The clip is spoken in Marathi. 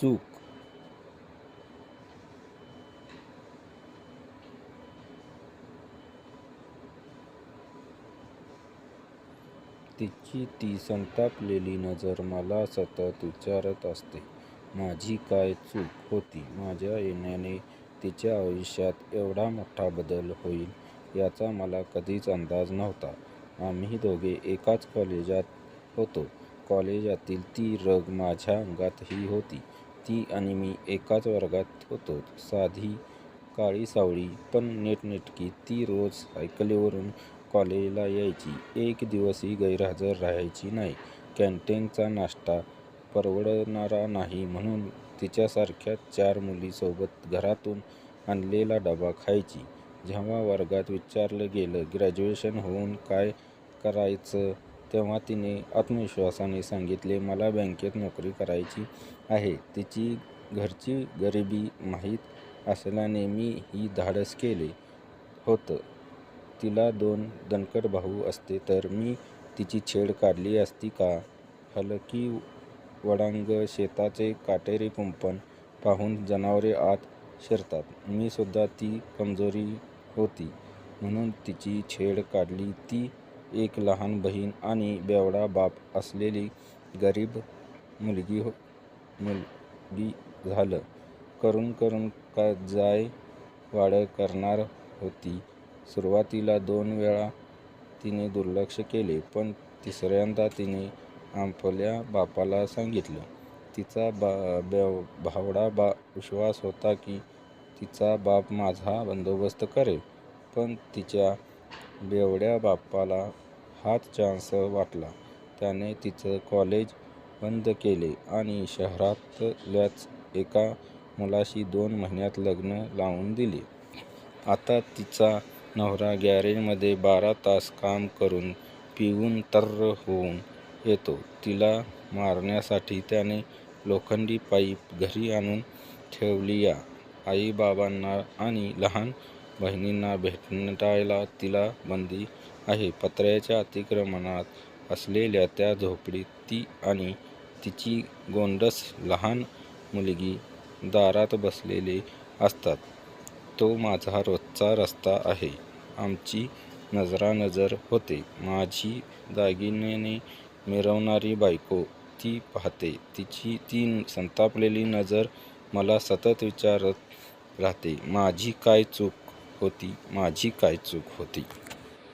चूक. तिची ती संतापलेली नजर मला सतत विचारत असते. माझी काय चूक होती? माझ्या येण्याने तिच्या आयुष्यात एवढा मोठा बदल होईल याचा मला कधीच अंदाज नव्हता. आम्ही दोघे एकाच कॉलेजात होतो. कॉलेजातील ती रग माझ्या अंगातही होती. ती आणि मी एकाच वर्गात होतो. साधी काळी सावळी पण नेटनेटकी ती रोज सायकलीवरून कॉलेजला यायची. एक दिवसही गैरहजर राहायची नाही. कॅन्टीनचा नाश्ता परवडणारा नाही म्हणून तिच्यासारख्या चार मुलीसोबत घरातून आणलेला डबा खायची. जेव्हा वर्गात विचारलं गेलं ग्रॅज्युएशन होऊन काय करायचं? तेव्हा तिने आत्मविश्वासाने सांगितले मला बँकेत नोकरी करायची आहे तिची घरची गरिबी माहीत असल्याने मी ही धाडस केले होतं. तिला दोन दणकट भाऊ असते तर मी तिची छेड काढली असती का हलकी वडांग शेताचे काटेरी कुंपण पाहून जनावरे आत शिरतात. मी सुद्धा ती कमजोरी होती म्हणून तिची छेड काढली. ती एक लहान बहीण आणि बेवडा बाप असलेली गरीब मुलगी हो मुलगी झालं. करून करून का जाय वाढ करणार होती. सुरुवातीला दोन वेळा तिने दुर्लक्ष केले पण तिसऱ्यांदा तिने आपल्या बापाला सांगितलं. तिचा बा बेव भावडा बा विश्वास होता की तिचा बाप माझा बंदोबस्त करेल पण तिच्या बेवड्या बाप्पाला हाच चान्स वाटला. त्याने तिचं कॉलेज बंद केले आणि शहरातल्याच एका मुलाशी दोन महिन्यात लग्न लावून दिले. आता तिचा नवरा गॅरेजमध्ये बारा तास काम करून पिऊन तर्र होऊन येतो. तिला मारण्यासाठी त्याने लोखंडी पाईप घरी आणून ठेवली या. आईबाबांना आणि लहान बहिणींना भेटायला तिला बंदी आहे. पत्र्याच्या अतिक्रमणात असलेल्या त्या झोपडीत ती आणि तिची गोंडस लहान मुलगी दारात बसलेले असतात. तो माझा रोजचा रस्ता आहे. आमची नजरानजर होते. माझी दागिन्याने मिरवणारी बायको ती पाहते. तिची ती संतापलेली नजर मला सतत विचारत राहते. माझी काय चूक होती माझी काय चूक होती?